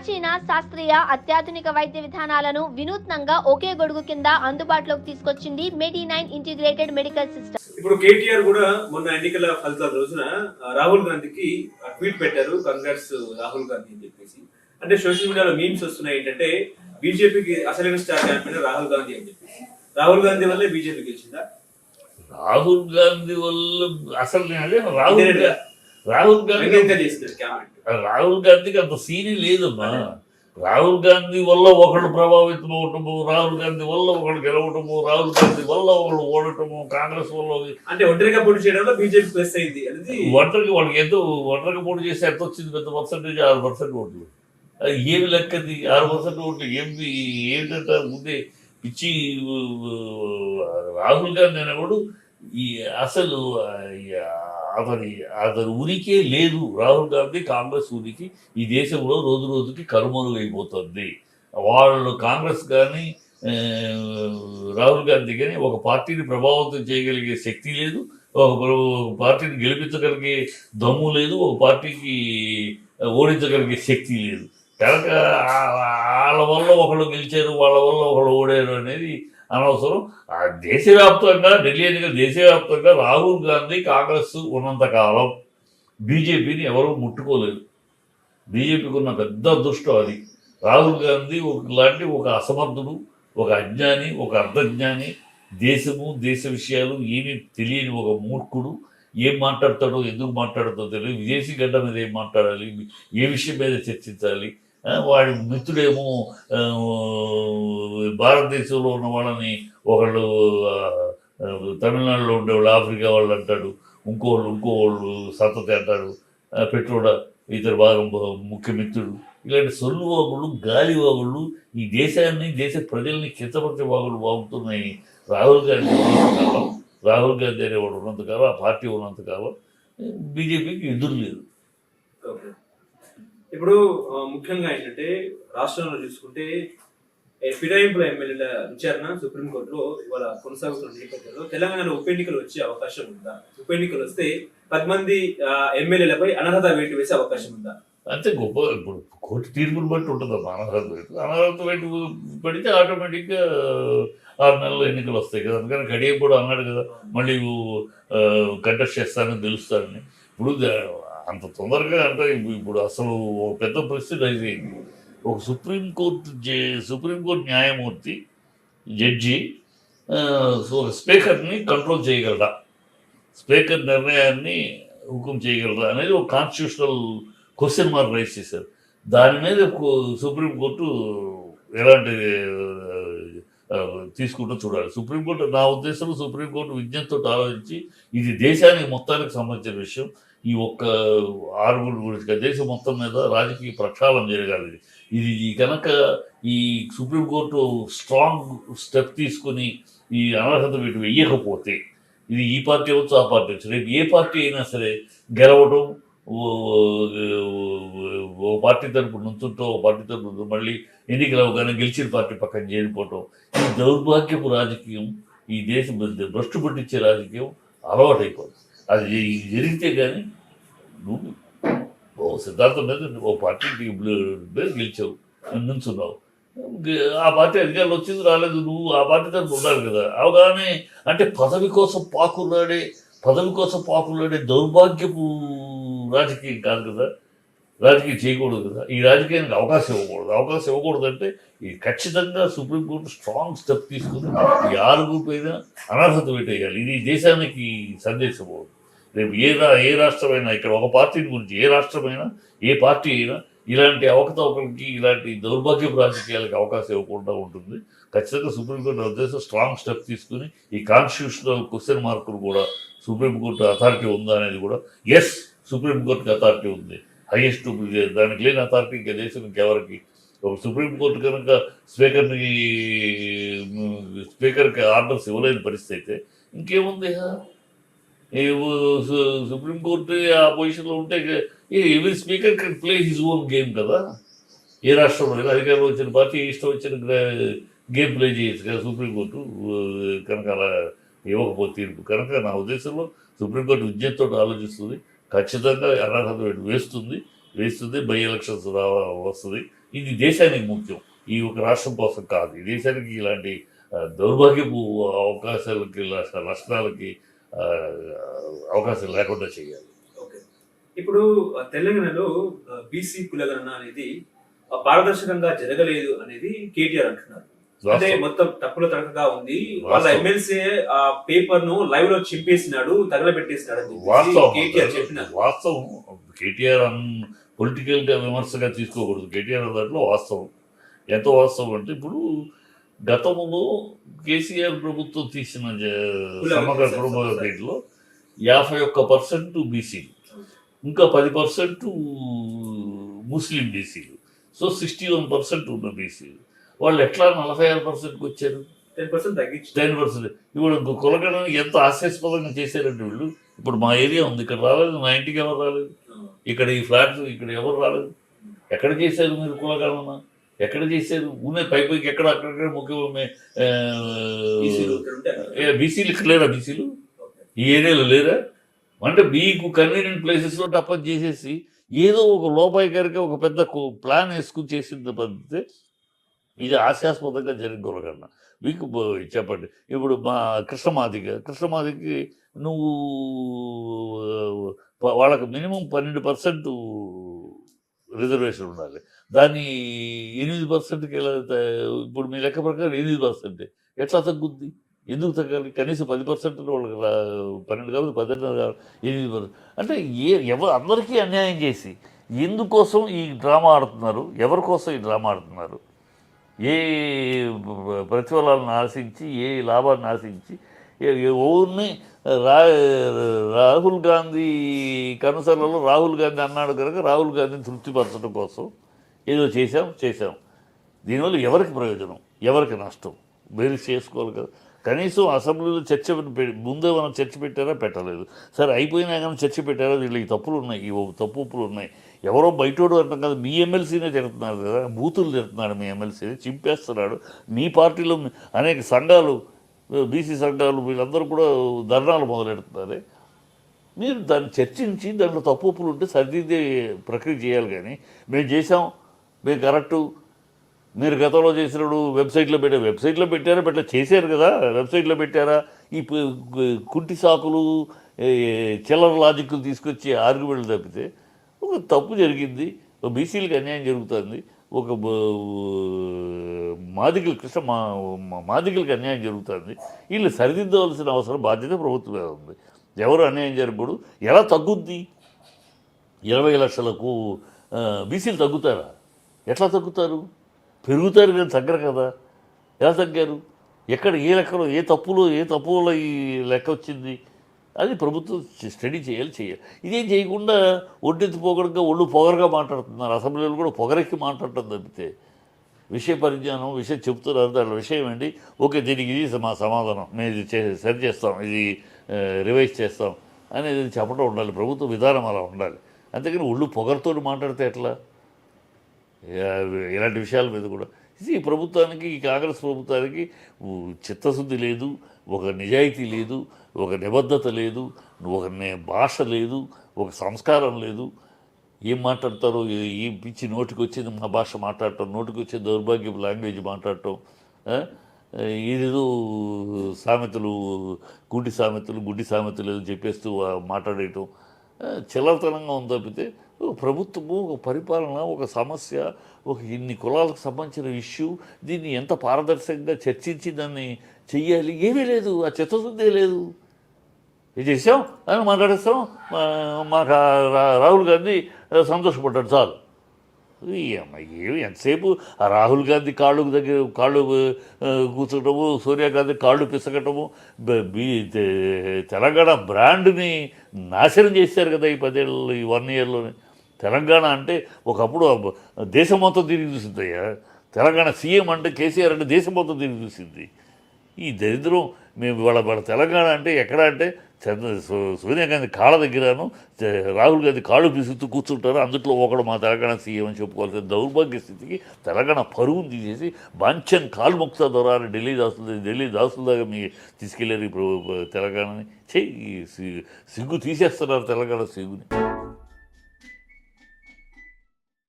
ప్రాచీన శాస్త్రీయ అత్యాధునిక వైద్య విధానాలను వినూత్నంగా ఒకే గొడుగు కింద అందుబాటులోకి తీసుకొచ్చింది medi nine integrated medical system. ఇప్పుడు కేటీఆర్ కూడా మొన్న ఎన్నికల ఫలితాల రోజున రాహుల్ గాంధీకి ట్వీట్ పెట్టారు కంగ్రాట్స్ రాహుల్ గాంధీ అని చెప్పేసి. అంటే సోషల్ మీడియాలో మీమ్స్ వస్తున్నాయి ఏంటంటే బీజేపీకి అసలైన స్టార్ క్యాంపెయిన్ రాహుల్ గాంధీ అని చెప్పేసి. రాహుల్ గాంధీ వల్లే బీజేపీ గెలిచిందా? రాహుల్ గాంధీ వల్ల అసలు రాహుల్ గా- రాహుల్ గాంధీ రాహుల్ గాంధీకి అంత సీని లేదమ్మా. రాహుల్ గాంధీ వల్ల ఒకడు ప్రభావితం అవటము రాహుల్ గాంధీ వల్ల ఒకడు గెలవటము రాహుల్ గాంధీ వల్ల ఒకడు ఓడటము కాంగ్రెస్ వల్ల అంటే ఒంటరిగా పోటీ చేయడంలో బీజేపీ ప్లస్ అయింది ఒంటరికి వాళ్ళకి ఎంతో ఒంటరికి పోటీ చేస్తే ఎంత వచ్చింది? పెద్ద పర్సెంటేజ్ ఆరు పర్సెంట్ ఓట్లు. అది ఏమి లెక్కది? ఆరు పర్సెంట్ ఓట్లు ఏమి ఏంటంటే ముందే పిచ్చి రాహుల్ గాంధీ అనేవాడు ఈ అసలు అతని అతని ఉనికే లేదు. రాహుల్ గాంధీ కాంగ్రెస్ ఉనికి ఈ దేశంలో రోజు రోజుకి కనుమరుగైపోతుంది. వాళ్ళు కాంగ్రెస్ కానీ రాహుల్ గాంధీ కానీ ఒక పార్టీని ప్రభావితం చేయగలిగే శక్తి లేదు. ఒక పార్టీని గెలిపించగలిగే దమ్ము లేదు. ఒక పార్టీకి ఓడించగలిగే శక్తి లేదు. కనుక వాళ్ళ వల్ల ఒకళ్ళు గెలిచారు వాళ్ళ వల్ల ఒకళ్ళు ఓడారు అనేది అనవసరం. ఆ దేశవ్యాప్తంగా ఢిల్లీ ఎన్నికలు దేశవ్యాప్తంగా రాహుల్ గాంధీ కాంగ్రెస్ ఉన్నంత కాలం బీజేపీని ఎవరూ ముట్టుకోలేదు. బీజేపీకి ఉన్న పెద్ద అదృష్టం అది. రాహుల్ గాంధీ ఒక లాంటి ఒక అసమర్థుడు ఒక అజ్ఞాని ఒక అర్ధజ్ఞాని. దేశము దేశ విషయాలు ఏమీ తెలియని ఒక మూర్ఖుడు. ఏం మాట్లాడతాడో ఎందుకు మాట్లాడతాడో తెలియదు. విదేశీ గడ్డ మీద ఏం మాట్లాడాలి? ఏ విషయం మీద చర్చించాలి? వాడి మిత్రుడేమో భారతదేశంలో ఉన్న వాళ్ళని ఒకళ్ళు తమిళనాడులో ఉండేవాళ్ళు ఆఫ్రికా వాళ్ళు అంటాడు ఇంకోళ్ళు ఇంకోళ్ళు సతతి అంటాడు పెట్రోడ పెట్రోడా ఇతర భాగం ముఖ్య మిత్రుడు. ఇలాంటి సొల్లు వాగుళ్ళు గాలి వాగుళ్ళు ఈ దేశాన్ని దేశ ప్రజల్ని కించపరిచే వాగులు వాగుతున్నాయి రాహుల్ గాంధీ ఉన్నంతకాలం. రాహుల్ గాంధీ అనేవాడు ఉన్నంతకాలం ఆ పార్టీ ఉన్నంతకాలం. బీజేపీకి ఎదురు లేదు. ఇప్పుడు ముఖ్యంగా ఏంటంటే రాష్ట్రంలో చూసుకుంటే ఫిరాయింపుల ఎమ్మెల్యేల విచారణ సుప్రీంకోర్టులో ఇవాళ కొనసాగుతున్న నేపథ్యంలో తెలంగాణలో ఉప ఎన్నికలు వచ్చే అవకాశం ఉందా? ఉప ఎన్నికలు వస్తే పది మంది ఎమ్మెల్యేలపై అనర్హత వేటు వేసే అవకాశం ఉందా? అంతే గొప్ప ఇప్పుడు కోర్టు తీర్పుని బట్టి ఉంటుంది? అనర్హత వేటు అనర్హత వేటు పడితే ఆటోమేటిక్గా ఆరు నెలలు ఎన్నికలు వస్తాయి కదా? అందుకని గడియ కూడా అన్నాడు కదా మళ్ళీ కంటెస్ట్ చేస్తానని తెలుస్తానని. ఇప్పుడు అంత తొందరగా అంటే ఇప్పుడు అసలు ఓ పెద్ద ప్రశ్న అయితే ఒక సుప్రీంకోర్టు జే సుప్రీంకోర్టు న్యాయమూర్తి జడ్జి సో ఒక స్పీకర్ని కంట్రోల్ చేయగలరా స్పీకర్ నిర్ణయాన్ని హుకుం చేయగలరా? అనేది ఒక కాన్స్టిట్యూషనల్ క్వశ్చన్ మార్క్ రైజ్ చేశారు. దాని మీద కో- సుప్రీంకోర్టు ఎలాంటి తీసుకుంటూ చూడాలి. సుప్రీంకోర్టు నా ఉద్దేశంలో సుప్రీంకోర్టు విజ్ఞప్తితో ఆలోచించి ఇది దేశానికి మొత్తానికి సంబంధించిన విషయం. ఈ ఒక్క ఆరుగురు గురించి దేశం మొత్తం మీద రాజకీయ ప్రక్షాళన జరగాలి ఇది. ఈ కనుక ఈ సుప్రీంకోర్టు స్ట్రాంగ్ స్టెప్ తీసుకుని ఈ అనర్హత వీటి వేయకపోతే ఇది ఈ పార్టీ అవ్వచ్చు ఆ పార్టీ అవచ్చు రేపు ఏ పార్టీ అయినా సరే గెలవడం ఓ- ఓ- పార్టీ తరపు నుంచుంటూ ఓ పార్టీ తరపు మళ్ళీ ఎన్నికలు అవగానే గెలిచిన పార్టీ పక్కన చేరిపోవటం. ఈ దౌర్భాగ్యపు రాజకీయం ఈ దేశం భ్రష్టు పట్టించే రాజకీయం అలవాటైపోతుంది అది జరిగితే కానీ నువ్వు ఓ సిద్ధాంతం మీద ఓ పార్టీకి మీద గెలిచావు నుంచున్నావు. ఆ పార్టీ అధికారులు వచ్చింది రాలేదు నువ్వు ఆ పార్టీ తరపు ఉండాలి కదా. అవగానే అంటే పదవి కోసం పాకులాడే పదవి కోసం పాకులాడే దౌర్భాగ్యపు రాజకీయం కాదు కదా. రాజకీయం చేయకూడదు కదా. ఈ రాజకీయానికి అవకాశం ఇవ్వకూడదు. అవకాశం ఇవ్వకూడదు అంటే ఈ ఖచ్చితంగా సుప్రీంకోర్టు స్ట్రాంగ్ స్టెప్ తీసుకుని ఈ ఆరుగురు పైన అనర్హత పెట్టేయాలి ఇది దేశానికి సందేశం రేపు ఏ రా ఏ రాష్ట్రమైనా ఇక్కడ ఒక పార్టీ గురించి ఏ రాష్ట్రమైనా ఏ పార్టీ అయినా ఇలాంటి అవకతవకలకి ఇలాంటి దౌర్భాగ్యపు రాజకీయాలకి అవకాశం ఇవ్వకుండా ఉంటుంది. ఖచ్చితంగా సుప్రీంకోర్టు ఉద్దేశం స్ట్రాంగ్ స్టెప్ తీసుకుని ఈ కాన్స్టిట్యూషనల్ క్వశ్చన్ మార్కులు కూడా సుప్రీంకోర్టు అథారిటీ ఉందా అనేది కూడా ఎస్ సుప్రీంకోర్టుకి అథారిటీ ఉంది. హైయెస్ట్ దానికి లేని అథారిటీ ఇంకా దేశం ఇంకెవరికి? ఒక సుప్రీంకోర్టు కనుక స్పీకర్ని స్పీకర్కి ఆర్డర్స్ ఇవ్వలేని పరిస్థితి అయితే ఇంకేముంది సుప్రీంకోర్టు ఆ పొజిషన్లో ఉంటే ఎవరి speaker can play his own game కదా? ఏ రాష్ట్రంలో అయినా అధికారంలో వచ్చిన పార్టీ ఇష్టం వచ్చిన గేమ్ ప్లే చేయొచ్చు కదా సుప్రీంకోర్టు కనుక అలా ఇవ్వకపోతే తీర్పు. కనుక నా ఉద్దేశంలో సుప్రీంకోర్టు విజ్ఞతతో ఆలోచిస్తుంది. ఖచ్చితంగా అనర్హత వేటు వేస్తుంది వేస్తుంది బై ఎలక్షన్స్ వస్తుంది. ఇది దేశానికి ముఖ్యం. ఈ ఒక రాష్ట్రం కోసం కాదు. ఈ దేశానికి ఇలాంటి దౌర్భాగ్యపు అవకాశాలకి నష్టాలకి అవకాశం లేకుండా చేయాలి. ఓకే. ఇప్పుడు తెలంగాణలో బీసీ కులగణన అనేది పారదర్శకంగా జరగలేదు అనేది కేటీఆర్ అంటున్నారు. వాస్తవం. మొత్తం తప్పుల తడకగా ఉంది. వాళ్ళ. ఎమ్మెల్సీ ఆ పేపర్ను లైవ్లో చింపేసినాడు తగలబెట్టేసినాడు వాస్తవం వాస్తవం. కేటీఆర్ పొలిటికల్గా విమర్శగా తీసుకోకూడదు. కేటీఆర్ దాంట్లో వాస్తవం. ఎంత వాస్తవం అంటే ఇప్పుడు గతంలో కేసీఆర్ ప్రభుత్వం తీసిన సమగ్ర కుటుంబ. రేట్లో యాభై ఒక్క పర్సెంట్ బీసీలు ఇంకా పది పర్సెంట్ ముస్లిం బీసీలు. సో సిక్స్టీ వన్ పర్సెంట్ ఉన్న బీసీలు. వాళ్ళు ఎట్లా నలభై ఆరు పర్సెంట్కి వచ్చారు? టెన్ పర్సెంట్ తగ్గించి టెన్ పర్సెంట్. ఇప్పుడు కులగణన ఎంత హాస్యాస్పదంగా చేశారంటే వీళ్ళు. ఇప్పుడు మా ఏరియా ఉంది ఇక్కడ రాలేదు మా ఇంటికి ఎవరు రాలేదు? ఇక్కడ ఈ ఫ్లాట్స్ ఇక్కడ ఎవరు రాలేదు? ఎక్కడ చేశారు మీరు కులగణన? ఎక్కడ చేశారు? ఉన్నే పై పైకి ఎక్కడ అక్కడక్కడ ముఖ్యమైన బీసీలు లేరా బీసీలు. ఈ ఏరియాలో లేరా? అంటే మీకు కన్వీనియంట్ ప్లేసెస్లో టప్పని చేసేసి ఏదో ఒక లోపాయికారికి ఒక పెద్ద ప్లాన్ వేసుకుని చేసిన పద్ధతి ఇది హాస్యాస్పదంగా జరిగిన గురకన్న మీకు చెప్పండి. ఇప్పుడు మా కృష్ణమాదిక కృష్ణమాదికి నువ్వు వాళ్ళకు మినిమం పన్నెండు పర్సెంట్ రిజర్వేషన్ ఉండాలి. దాన్ని ఎనిమిది పర్సెంట్కి ఎలా ఇప్పుడు మీ లెక్క ప్రకారం ఎనిమిది పర్సెంట్. ఎట్లా తగ్గుద్ది? ఎందుకు తగ్గాలి? కనీసం పది పర్సెంట్ వాళ్ళకి పన్నెండు కాదు పద్దెనిమిది కాదు ఎనిమిది పర్సెంట్ అంటే ఏ ఎవరు అందరికీ అన్యాయం చేసి ఎందుకోసం ఈ డ్రామా ఆడుతున్నారు? ఎవరి కోసం ఈ డ్రామా ఆడుతున్నారు? ఏ ప్రతిఫలాలను ఆశించి ఏ లాభాన్ని ఆశించి ఏ- రా రాహుల్ గాంధీ కనుసలలో రాహుల్ గాంధీ అన్నాడు కనుక రాహుల్ గాంధీని తృప్తిపరచడం కోసం ఏదో చేశాం చేశాం. దీనివల్ల ఎవరికి ప్రయోజనం? ఎవరికి నష్టం? మీరు చేసుకోవాలి కదా. కనీసం అసెంబ్లీలో చర్చ ముందే మనం చర్చ పెట్టారా పెట్టలేదు. సరే అయిపోయినా కానీ చర్చ పెట్టారా? వీళ్ళకి తప్పులు ఉన్నాయి. ఈ తప్పు ఉప్పులు ఉన్నాయి. ఎవరో బయటోడు అంటాం కదా. మీ ఎమ్మెల్సీనే తిరుగుతున్నారు కదా. బూతులు తిరుగుతున్నాడు మీ ఎమ్మెల్సీని. చింపేస్తున్నాడు. మీ పార్టీలో అనేక సంఘాలు బీసీ సంఘాలు వీళ్ళందరూ కూడా ధర్నాలు మొదలెడుతున్నారు. మీరు దాన్ని చర్చించి దాంట్లో తప్పు ఒప్పులు ఉంటే సరిదిద్దే ప్రక్రియ చేయాలి కానీ. మేము చేసాం మేము కరెక్టు. మీరు గతంలో చేసినప్పుడు వెబ్సైట్లో పెట్టారు వెబ్సైట్లో పెట్టారా? పెట్ట చేశారు కదా. వెబ్సైట్లో పెట్టారా? ఈ కుంటి సాకులు చిల్లర లాజిక్లు తీసుకొచ్చి ఆర్గ్యుమెంట్లు తప్పితే ఒక తప్పు జరిగింది ఒక బీసీలకు అన్యాయం జరుగుతుంది ఒక మాదికలు కృష్ణ మా మాదికలకు అన్యాయం జరుగుతుంది వీళ్ళు సరిదిద్దవలసిన అవసరం బాధ్యత ప్రభుత్వం మీద ఉంది. ఎవరు అన్యాయం జరగకూడదు. ఎలా తగ్గుద్ది? ఇరవై లక్షలకు బీసీలు తగ్గుతారా? ఎట్లా తగ్గుతారు? పెరుగుతారు కానీ తగ్గరు కదా. ఎలా తగ్గారు? ఎక్కడ ఏ లెక్కలో ఏ తప్పులో ఏ తప్పులో ఈ లెక్క వచ్చింది? అది ప్రభుత్వం స్టడీ చేయాలి చేయాలి. ఇదేం చేయకుండా ఒడ్డెత్తి పొగడక ఒళ్ళు పొగరగా మాట్లాడుతున్నారు. అసెంబ్లీలో కూడా పొగరెక్కి మాట్లాడటం తప్పితే విషయ పరిజ్ఞానం విషయం చెప్తున్నారు దాని విషయం ఏంటి? ఓకే దీనికి ఇది మా సమాధానం. మేము ఇది చే సరి చేస్తాం. ఇది రివైజ్ చేస్తాం అనేది చెప్పడం ఉండాలి. ప్రభుత్వ విధానం అలా ఉండాలి. అంతేకాని ఒళ్ళు పొగరుతో మాట్లాడితే ఎట్లా? ఇలాంటి విషయాల మీద కూడా. ఇది ప్రభుత్వానికి ఈ కాంగ్రెస్ ప్రభుత్వానికి చిత్తశుద్ధి లేదు. ఒక నిజాయితీ లేదు ఒక నిబద్ధత లేదు ఒక నే- భాష లేదు ఒక సంస్కారం లేదు. ఏం మాట్లాడతారో ఏ- ఏం పిచ్చి నోటికి వచ్చింది మా భాష మాట్లాడటం నోటికి వచ్చే దౌర్భాగ్యపు లాంగ్వేజ్ మాట్లాడటం ఏదేదో సామెతలు గుడ్డి సామెతలు గుడ్డి సామెతలు ఏదో చెప్పేస్తూ మాట్లాడేయటం చిల్లరతనంగా ఉంది తప్పితే ప్రభుత్వము ఒక పరిపాలన ఒక సమస్య ఒక ఇన్ని కులాలకు సంబంధించిన ఇష్యూ దీన్ని ఎంత పారదర్శకంగా చర్చించి దాన్ని చెయ్యాలి. ఏమీ లేదు. ఆ చిత్తశుద్ధే లేదు. ఇది చేసాం అని మాట్లాడేస్తాం మాకు రా- రాహుల్ గాంధీ సంతోషపడ్డాడు. చాలు. ఏమ్మ, ఏమి? ఎంతసేపు? ఆ రాహుల్ గాంధీ కాళ్ళు దగ్గర కాళ్ళు కూర్చోటము సోనియా గాంధీ కాళ్ళు పిసకటము తెలంగాణ బ్రాండ్ని నాశనం చేశారు కదా ఈ పదేళ్ళు ఈ వన్ ఇయర్లోనే. తెలంగాణ అంటే ఒకప్పుడు దేశం మొత్తం తిరిగి చూసిందయ్యా. తెలంగాణ సీఎం అంటే కేసీఆర్ అంటే దేశం మొత్తం తిరిగి చూసింది. ఈ దరిద్రం మేము వాళ్ళ వాళ్ళ తెలంగాణ అంటే ఎక్కడ అంటే చంద్ర సో- సోనియా గాంధీ కాళ్ళ దగ్గరను రాహుల్ గాంధీ కాళ్ళు పిసుకుతూ కూర్చుంటారు అందులో ఒకడు మా తెలంగాణ సీఎం అని చెప్పుకోవాల్సిన దౌర్భాగ్య స్థితికి తెలంగాణ పరుగును తీసేసి బాంఛన్ కాల్ముక్త ద్వారా ఢిల్లీ దాసులు ఢిల్లీ దాసుల దాకా మీ తీసుకెళ్ళారు ఇప్పుడు తెలంగాణని. చెయ్యి సిగ్గు తీసేస్తున్నారు తెలంగాణ సిగ్గుని.